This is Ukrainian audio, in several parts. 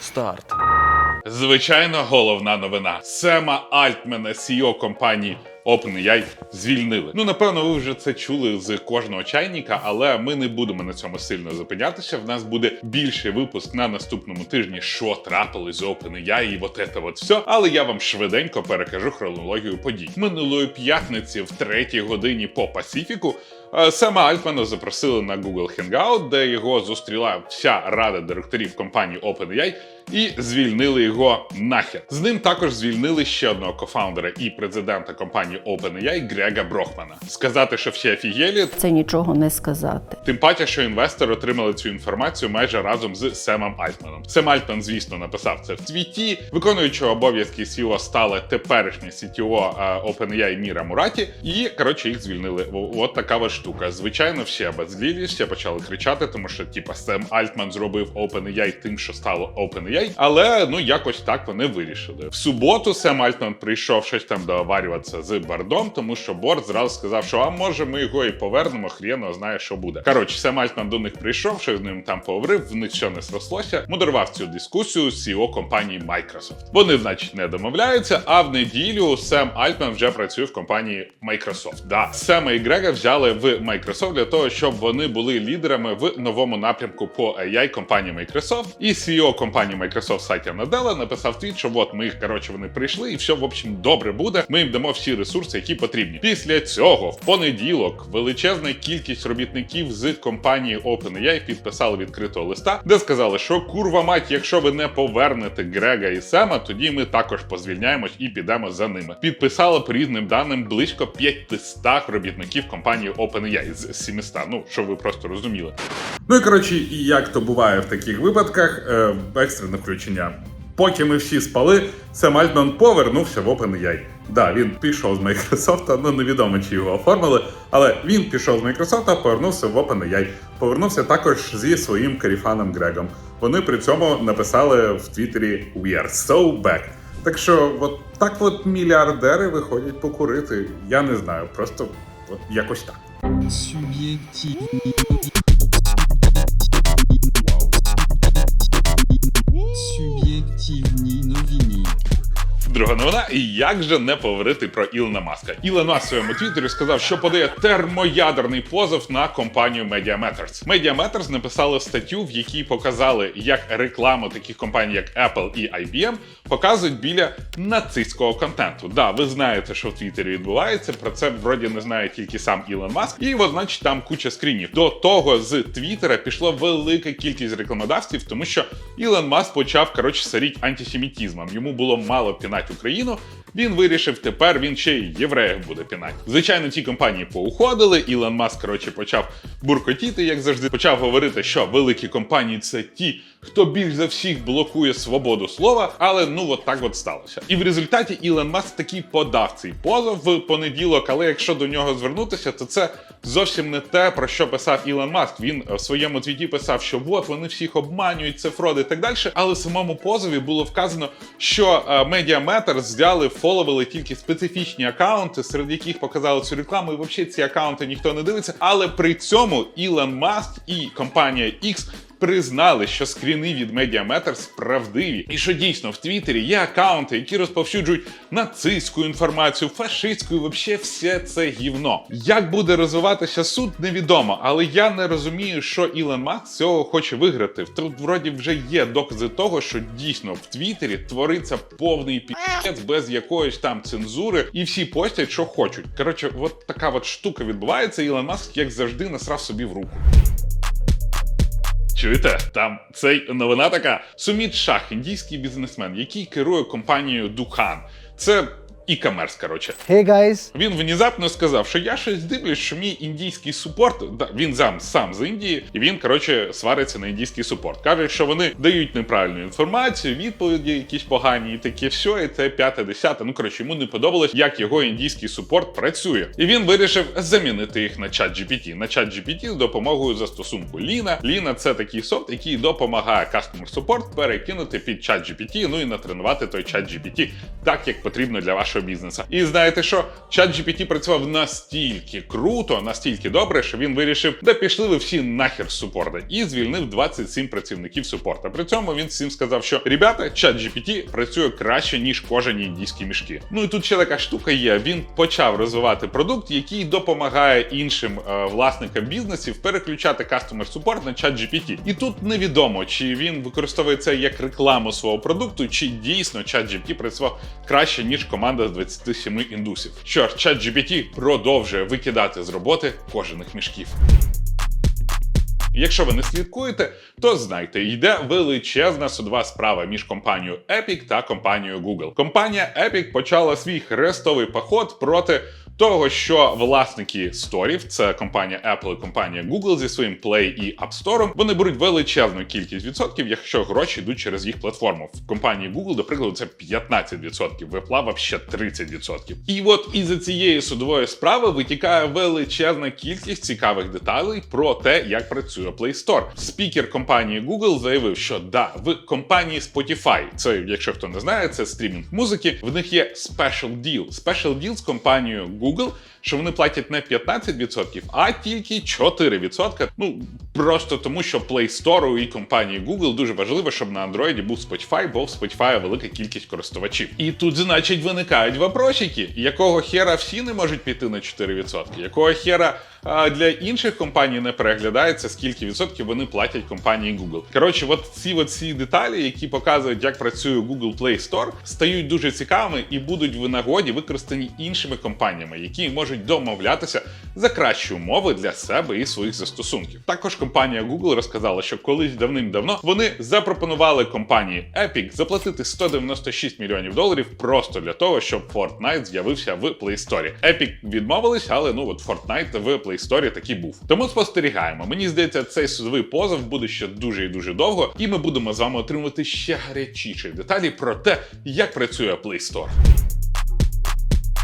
Старт. Звичайно, головна новина. Сема Альтмена, CEO компанії OpenAI, звільнили. Ну, напевно, ви вже це чули з кожного чайника, але ми не будемо на цьому сильно зупинятися. В нас буде більший випуск на наступному тижні, що трапилось з OpenAI і от це от все. Але я вам швиденько перекажу хронологію подій. Минулої п'ятниці, в третій годині по Пасіфіку, Сема Альтмана запросили на Google Hangout, де його зустріла вся рада директорів компанії OpenAI і звільнили його нахер. З ним також звільнили ще одного кофаундера і президента компанії OpenAI Грега Брохмана. Сказати, що всі офігелі, Це нічого не сказати. Тим паче, що інвестори отримали цю інформацію майже разом з Семом Альтманом. Сем Альтман, звісно, написав це в твіті. Виконуючого обов'язки CEO стала теперішня CTO е, OpenAI Міра Мураті, і коротше їх звільнили. От така от штука. Звичайно, всі обозлілі, всі почали кричати, тому що типа Сем Альтман зробив OpenAI тим, що стало OpenAI, але ну якось так вони вирішили. В суботу Сем Альтман прийшов щось там договарюватися з Бардом, тому що Борд зразу сказав, що а може ми його і повернемо, хрен його знає, що буде. Коротше, Сем Альтман до них прийшов, що з ним там поговорив, в них що не срослося. Модерував цю дискусію CEO компанії Microsoft. Вони, значить, не домовляються. А в неділю Сем Альтман вже працює в компанії Microsoft. Да, Сема і Грега взяли в Microsoft для того, щоб вони були лідерами в новому напрямку по AI компанії Microsoft. І CEO компанії Microsoft Сатя Наделла написав твіт, що от ми їх коротше вони прийшли, і все в общем добре буде. Ми їм дамо всі ресурси, які потрібні. Після цього в понеділок величезна кількість робітників з компанії OpenAI підписали відкритого листа, де сказали, що курва мать, якщо ви не повернете Грега і Сема, тоді ми також позвільняємось і підемо за ними. Підписали по різним даним близько 500 робітників компанії OpenAI з 700, Ну щоб ви просто розуміли. Ну і коротше, і як то буває в таких випадках, е, екстрене включення. Поки ми всі спали, Сем Альтман повернувся в OpenAI. Да, він пішов з Microsoft, ну невідомо чи його оформили, але він пішов з Microsoft, повернувся в OpenAI. Повернувся також зі своїм каріфаном Грегом. Вони при цьому написали в Твіттері We are so back. Так що, от так от мільярдери виходять покурити. Я не знаю, просто от якось так. subjective. Друга новина, і як же не поговорити про Ілона Маска? Ілон Маск в своєму твіттері сказав, що подає термоядерний позов на компанію Media Matters. Media Matters написали статтю, в якій показали, як рекламу таких компаній, як Apple і IBM, показують біля нацистського контенту. Да, ви знаєте, що в Твіттері відбувається. Про це вроді не знає тільки сам Ілон Маск. І значить, там куча скрінів. До того з Твіттера пішло велика кількість рекламодавців, тому що Ілон Маск почав коротше саріть антисемітізмом. Йому було мало пінати Україну. Він вирішив, тепер він ще й євреїв буде пінати. Звичайно, ті компанії поуходили. Ілон Маск коротше почав буркотіти, як завжди. Почав говорити, що великі компанії це ті, хто більш за всіх блокує свободу слова. Але ну от так от сталося. І в результаті Ілон Маск таки подав цей позов в понеділок. Але якщо до нього звернутися, то це зовсім не те, про що писав Ілон Маск. Він в своєму твіті писав, що от вони всіх обманюють, це фроди і так далі. Але в самому позові було вказано, що е, Matters взяли, фоловили тільки специфічні акаунти, серед яких показали цю рекламу, і взагалі ці акаунти ніхто не дивиться. Але при цьому Ілон Маск і компанія X признали, що скріни від Media Matters правдиві, і що дійсно в Твіттері є акаунти, які розповсюджують нацистську інформацію, фашистську, і взагалі все це гівно. Як буде розвиватися суд, невідомо, але я не розумію, що Ілон Маск цього хоче виграти. Тут вроді вже є докази того, що дійсно в Твіттері твориться повний піц без якоїсь там цензури, і всі постять, що хочуть. Коротше, от така от штука відбувається. Ілон Маск, як завжди, насрав собі в руку. Чуєте, там цей новина така. Суміт Шах, індійський бізнесмен, який керує компанією Духан. Це e-commerce, коротше. Hey guys, Він внезапно сказав, що я щось дивлюсь, що мій індійський супорт, да, він сам, сам з Індії, і він, коротше, свариться на індійський супорт. Каже, що вони дають неправильну інформацію, відповіді якісь погані, і таке все, і це п'яте, десяте. Ну коротше, йому не подобалось, як його індійський супорт працює. І він вирішив замінити їх на чат GPT. На чат GPT з допомогою застосунку Ліна. Ліна це такий софт, який допомагає Customer Support перекинути під чат GPT, ну і натренувати той чат GPT так, як потрібно для вашої вашого бізнесу. І знаєте що? Чат GPT працював настільки круто, настільки добре, що він вирішив, де пішли ви всі нахер з супорта, і звільнив 27 працівників супорта. При цьому він всім сказав, що ребята, чат GPT працює краще ніж кожені індійські мішки. Ну і тут ще така штука є. Він почав розвивати продукт, який допомагає іншим е, власникам бізнесів переключати customer support на чат GPT. І тут невідомо, чи він використовує це як рекламу свого продукту, чи дійсно чат GPT працював краще ніж команда з 27 індусів. Що ж, чат GPT продовжує викидати з роботи кожаних мішків. Якщо ви не слідкуєте, то знайте, йде величезна судова справа між компанією Epic та компанією Google. Компанія Epic почала свій хрестовий поход проти того, що власники сторів, це компанія Apple і компанія Google зі своїм Play і App Store, вони беруть величезну кількість відсотків, якщо гроші йдуть через їх платформу. В компанії Google, до прикладу, це 15%, в Apple ще 30%. І от із цієї судової справи витікає величезна кількість цікавих деталей про те, як працює Play Store. Спікер компанії Google заявив, що да, в компанії Spotify, це якщо хто не знає, це стрімінг музики. В них є special deal. Special deal з компанією Google, що вони платять не 15%, а тільки 4%. Ну просто тому, що Play Store і компанії Google дуже важливо, щоб на Android був Spotify, бо в Spotify велика кількість користувачів. І тут, значить, виникають вопросики, якого хера всі не можуть піти на 4%, якого хера для інших компаній не переглядається, скільки відсотків вони платять компанії Google. Коротше, от ці от ці деталі, які показують, як працює Google Play Store, стають дуже цікавими і будуть в нагоді використані іншими компаніями, які можуть домовлятися за кращі умови для себе і своїх застосунків. Також компанія Google розказала, що колись давним-давно вони запропонували компанії Epic заплатити 196 мільйонів доларів просто для того, щоб Fortnite з'явився в Play Store. Epic відмовились, але ну от Fortnite в Play Store таки був. Тому спостерігаємо. Мені здається, цей судовий позов буде ще дуже і дуже довго, і ми будемо з вами отримувати ще гарячіші деталі про те, як працює Play Store.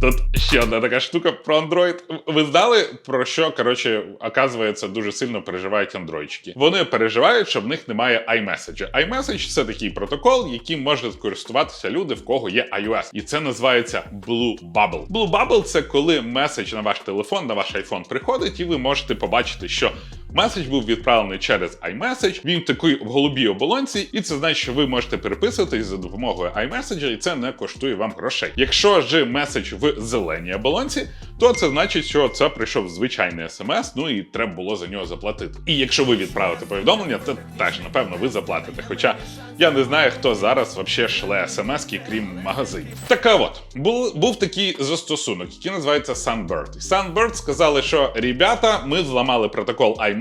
Тут ще одна така штука про Android. Ви знали про що коротше оказується дуже сильно переживають андроїдчики? Вони переживають, що в них немає iMessage. iMessage – це такий протокол, яким можуть користуватися люди, в кого є iOS, і це називається Blue Bubble. Blue Bubble – це коли меседж на ваш телефон, на ваш iPhone приходить, і ви можете побачити, що Меседж був відправлений через iMessage, він такий в голубій оболонці, і це значить, що ви можете переписуватись за допомогою iMessage, і це не коштує вам грошей. Якщо ж меседж в зеленій оболонці, то це значить, що це прийшов звичайний смс, ну і треба було за нього заплатити. І якщо ви відправите повідомлення, то теж напевно ви заплатите. Хоча я не знаю, хто зараз вообще шле смски, крім магазинів. Так от був, був такий застосунок, який називається Sunbird. Sunbird сказали, що ребята, ми зламали протокол iMessage,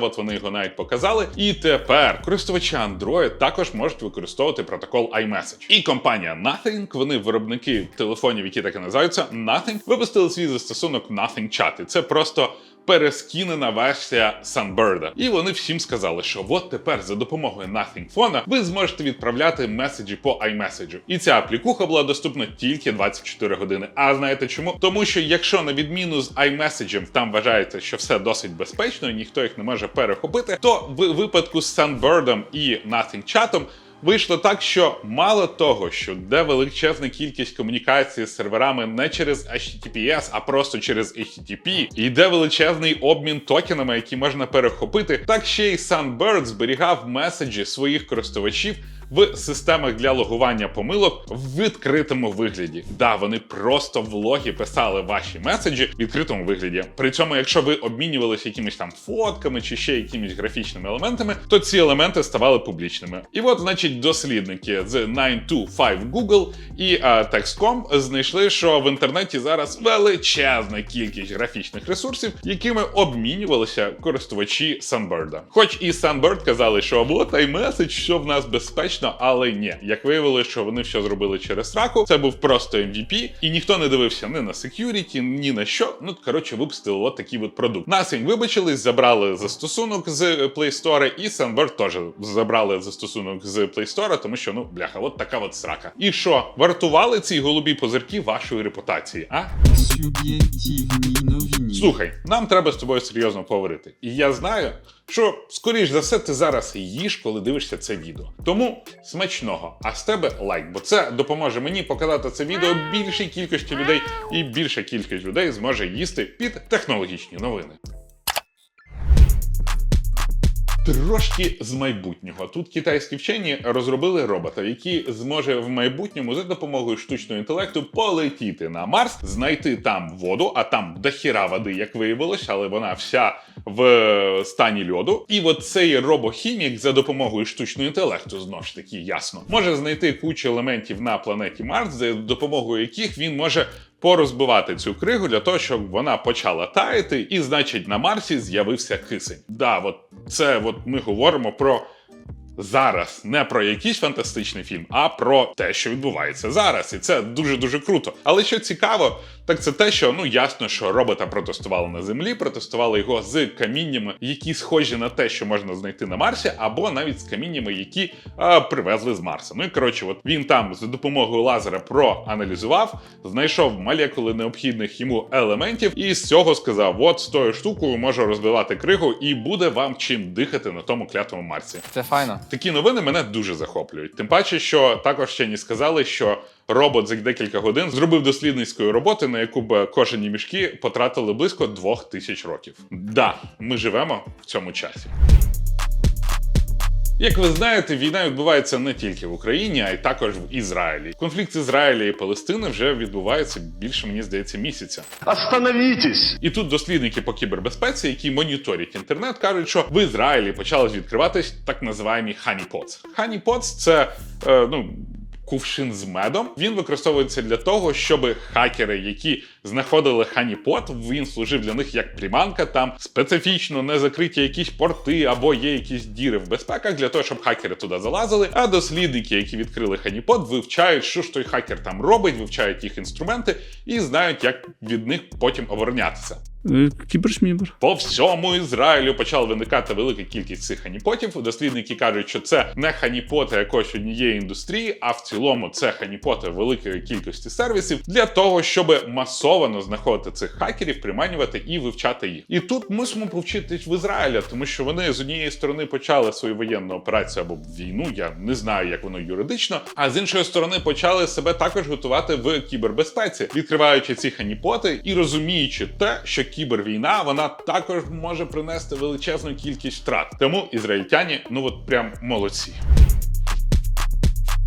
от вони його навіть показали. І тепер користувачі Android також можуть використовувати протокол iMessage. І компанія Nothing, вони виробники телефонів, які так і називаються Nothing, випустили свій застосунок Nothing Chat. І це просто перескінена версія Sunbird. І вони всім сказали, що от тепер за допомогою Nothing Phone ви зможете відправляти меседжі по iMessage. І ця аплікуха була доступна тільки 24 години. А знаєте чому? Тому що якщо на відміну з iMessage там вважається, що все досить безпечно, і ніхто їх не може перехопити, то в випадку з Sunbird і Nothing Chat Вийшло так, що мало того, що де величезна кількість комунікації з серверами не через HTTPS, а просто через HTTP, і йде величезний обмін токенами, які можна перехопити, так ще й Sunbird зберігав меседжі своїх користувачів в системах для логування помилок в відкритому вигляді. Да, вони просто в логі писали ваші меседжі в відкритому вигляді. При цьому, якщо ви обмінювалися якимись там фотками чи ще якимись графічними елементами, то ці елементи ставали публічними. І от, значить, дослідники з 925 Google і Text.com знайшли, що в інтернеті зараз величезна кількість графічних ресурсів, якими обмінювалися користувачі Sunbird. Хоч і Sunbird казали, що от iMessage, що в нас безпечно, але ні. Як виявилося, що вони все зробили через раку, це був просто MVP, і ніхто не дивився ні на security, ні на що. Ну коротше, випустили от такий от продукт. Насінь вибачились, забрали застосунок з Play Store, і Sunbird теж забрали застосунок з Play Store, тому що ну бляха, от така от срака. І що, вартували ці голубі позирки вашої репутації? А Суб'єктивні. Слухай, нам треба з тобою серйозно поговорити. І я знаю, що, скоріш за все, ти зараз їш, коли дивишся це відео. Тому смачного, а з тебе лайк, бо це допоможе мені показати це відео більшій кількості людей, і більша кількість людей зможе їсти під технологічні новини. Трошки з майбутнього. Тут китайські вчені розробили робота, який зможе в майбутньому за допомогою штучного інтелекту полетіти на Марс, знайти там воду, а там дохіра води, як виявилось, але вона вся в стані льоду. І от цей робохімік за допомогою штучного інтелекту, знову ж таки, ясно, може знайти кучу елементів на планеті Марс, за допомогою яких він може порозбивати цю кригу для того, щоб вона почала таяти, і значить на Марсі з'явився кисень. Да, от це от ми говоримо про. Зараз не про якийсь фантастичний фільм, а про те, що відбувається зараз, і це дуже дуже круто. Але що цікаво, так це те, що ну ясно, що робота протестували на землі, протестували його з каміннями, які схожі на те, що можна знайти на Марсі, або навіть з каміннями, які а, привезли з Марса. Ну і коротше, от він там за допомогою лазера проаналізував, знайшов молекули необхідних йому елементів, і з цього сказав: от з тою штукою можу розбивати кригу, і буде вам чим дихати на тому клятому Марсі. Це файно. Такі новини мене дуже захоплюють. Тим паче, що також вчені сказали, що робот за декілька годин зробив дослідницької роботи, на яку б кожені мішки потратили близько двох тисяч років. Да, ми живемо в цьому часі. Як ви знаєте, війна відбувається не тільки в Україні, а й також в Ізраїлі. Конфлікт Ізраїля і Палестини вже відбувається більше, мені здається, місяця. Остановітесь! І тут дослідники по кібербезпеці, які моніторять інтернет, кажуть, що в Ізраїлі почали відкриватись так називаємо ханіпоц. Ханіпоц – це е, ну. Кувшин з медом він використовується для того, щоб хакери, які знаходили ханіпот, він служив для них як приманка. Там специфічно не закриті якісь порти або є якісь діри в безпеках для того, щоб хакери туди залазили. А дослідники, які відкрили ханіпот, вивчають, що ж той хакер там робить, вивчають їх інструменти і знають, як від них потім оборонятися. Е, Кібершмібер. По всьому Ізраїлю почала виникати велика кількість цих ханіпотів. Дослідники кажуть, що це не ханіпоти якоїсь однієї індустрії, а в цілому це ханіпоти великої кількості сервісів для того, щоб масово знаходити цих хакерів, приманювати і вивчати їх. І тут мусимо повчитись в Ізраїля, тому що вони з однієї сторони почали свою воєнну операцію або війну. Я не знаю, як воно юридично, а з іншої сторони почали себе також готувати в кібербезпеці, відкриваючи ці ханіпоти і розуміючи те, що кібервійна вона також може принести величезну кількість втрат. Тому ізраїльтяні, ну от прям молодці.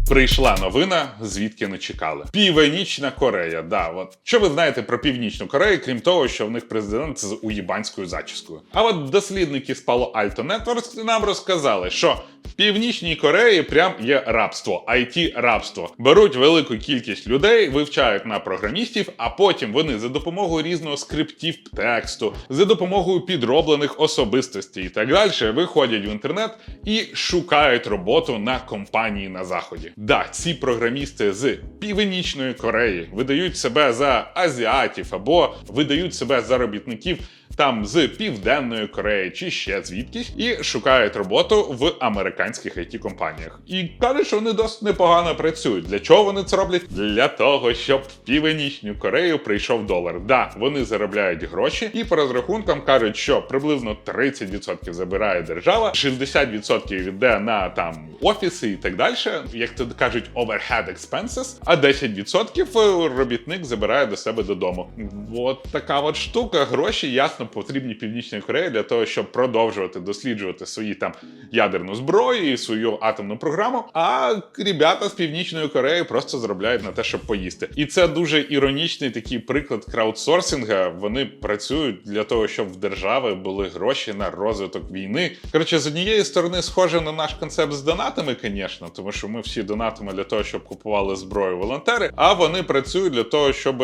Прийшла новина, звідки не чекали. Північна Корея. Да, от що ви знаєте про Північну Корею, крім того, що в них президент з уїбанською зачіскою. А от дослідники з Palo Alto Networks нам розказали, що Північній Кореї прям є рабство, it рабство. Беруть велику кількість людей, вивчають на програмістів, а потім вони за допомогою різного скриптів тексту, за допомогою підроблених особистостей і так далі, виходять в інтернет і шукають роботу на компанії на заході. Да, ці програмісти з Північної Кореї видають себе за азіатів або видають себе за робітників там з Південної Кореї чи ще звідкись, і шукають роботу в американських it компаніях І кажуть, що вони досить непогано працюють. Для чого вони це роблять? Для того, щоб в Північну Корею прийшов долар. Да, вони заробляють гроші, і по розрахункам кажуть, що приблизно 30% забирає держава, 60% йде на там офіси і так далі, як то кажуть, overhead expenses, а 10% робітник забирає до себе додому. От така от штука. Гроші ясно потрібні Північній Кореї для того, щоб продовжувати досліджувати свої там ядерну зброю і свою атомну програму. А ребята з Північної Кореї просто заробляють на те, щоб поїсти. І це дуже іронічний такий приклад краудсорсинга. Вони працюють для того, щоб в держави були гроші на розвиток війни. Коротше, з однієї сторони, схоже на наш концепт з донатами, звісно, тому що ми всі донатимо для того, щоб купували зброю волонтери, а вони працюють для того, щоб.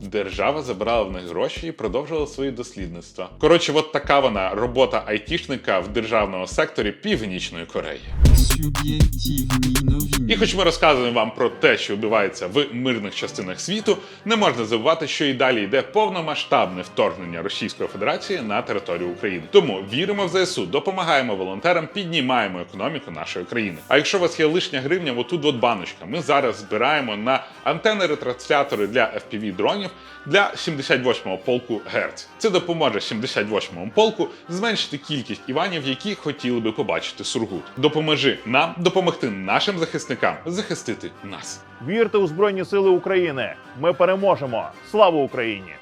Держава забирала в них гроші і продовжувала свої дослідництва. Коротше, от така вона робота айтішника в державному секторі Північної Кореї. Суб'єктивні новини. І хоч ми розказуємо вам про те, що відбувається в мирних частинах світу, не можна забувати, що і далі йде повномасштабне вторгнення Російської Федерації на територію України. Тому віримо в ЗСУ, допомагаємо волонтерам, піднімаємо економіку нашої країни. А якщо у вас є лишня гривня, отут от баночка, ми зараз збираємо на антенни ретранслятори для fpv дронів для 78-го полку Герц. Це допоможе 78-му полку зменшити кількість іванів, які хотіли би побачити Сургут. Допоможи нам допомогти нашим захисникам захистити нас. Вірте у Збройні Сили України. Ми переможемо. Слава Україні!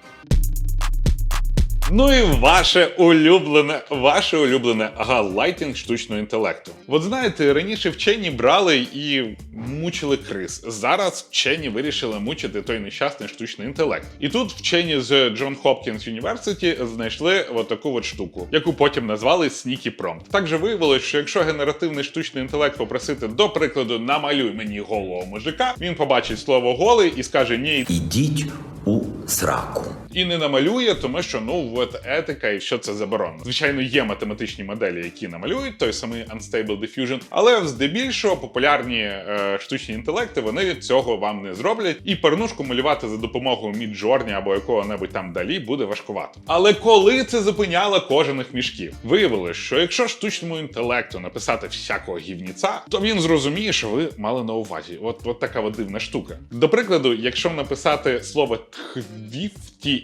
Ну і ваше улюблене, ваше улюблене галайтінг штучного інтелекту. От знаєте, раніше вчені брали і мучили криз. Зараз вчені вирішили мучити той нещасний штучний інтелект. І тут вчені з Джон Хопкінс Юніверситі знайшли отаку от штуку, яку потім назвали Sneaky Prompt. Так же виявилось, що якщо генеративний штучний інтелект попросити, до прикладу, намалюй мені голого мужика, він побачить слово голий і скаже ні, Ідіть у сраку. І не намалює, тому що ну от етика і що це заборонено. Звичайно, є математичні моделі, які намалюють той самий Unstable Diffusion, але здебільшого популярні е, штучні інтелекти вони цього вам не зроблять. І порнушку малювати за допомогою Midjourney або якого-небудь там далі буде важкувато. Але коли це зупиняло кожаних мішків, виявилось, що якщо штучному інтелекту написати всякого гівніця, то він зрозуміє, що ви мали на увазі. От, от така от дивна штука. До прикладу, якщо написати слово тхвів,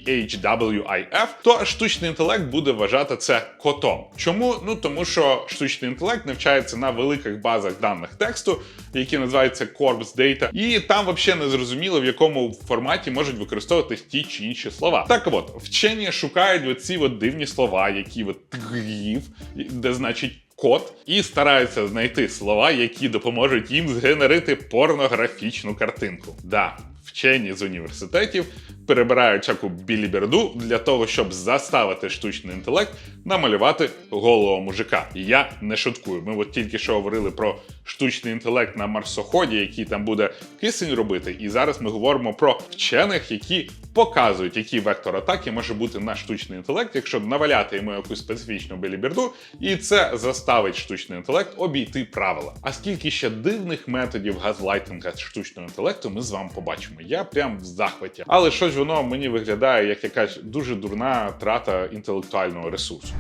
T-H-W-I-F, то штучний інтелект буде вважати це котом. Чому? Ну тому що штучний інтелект навчається на великих базах даних тексту, які називаються Corpus Data, і там взагалі не зрозуміло, в якому форматі можуть використовуватись ті чи інші слова. Так от, вчені шукають оці от дивні слова, які от тгрів, де значить. Код і стараються знайти слова, які допоможуть їм згенерити порнографічну картинку. Да, вчені з університетів перебирають всяку біліберду для того, щоб заставити штучний інтелект намалювати голого мужика. Я не шуткую. Ми от тільки що говорили про штучний інтелект на марсоході, який там буде кисень робити. І зараз ми говоримо про вчених, які показують, який вектор атаки може бути на штучний інтелект, якщо наваляти йому якусь специфічну біліберду, і це заставить штучний інтелект обійти правила. А скільки ще дивних методів газлайтинга штучного інтелекту ми з вами побачимо. Я прям в захваті. Але щось воно мені виглядає як якась дуже дурна трата інтелектуального ресурсу.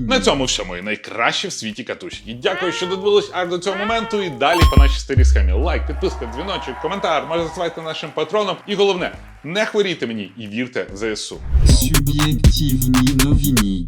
На цьому все мої найкращі в світі катушки. Дякую, що додивились аж до цього моменту. І далі по нашій старій схемі. Лайк, підписка, дзвіночок, коментар, можете ставати нашим патроном. І головне, не хворійте мені і вірте ЗСУ. Суб'єктивні новини.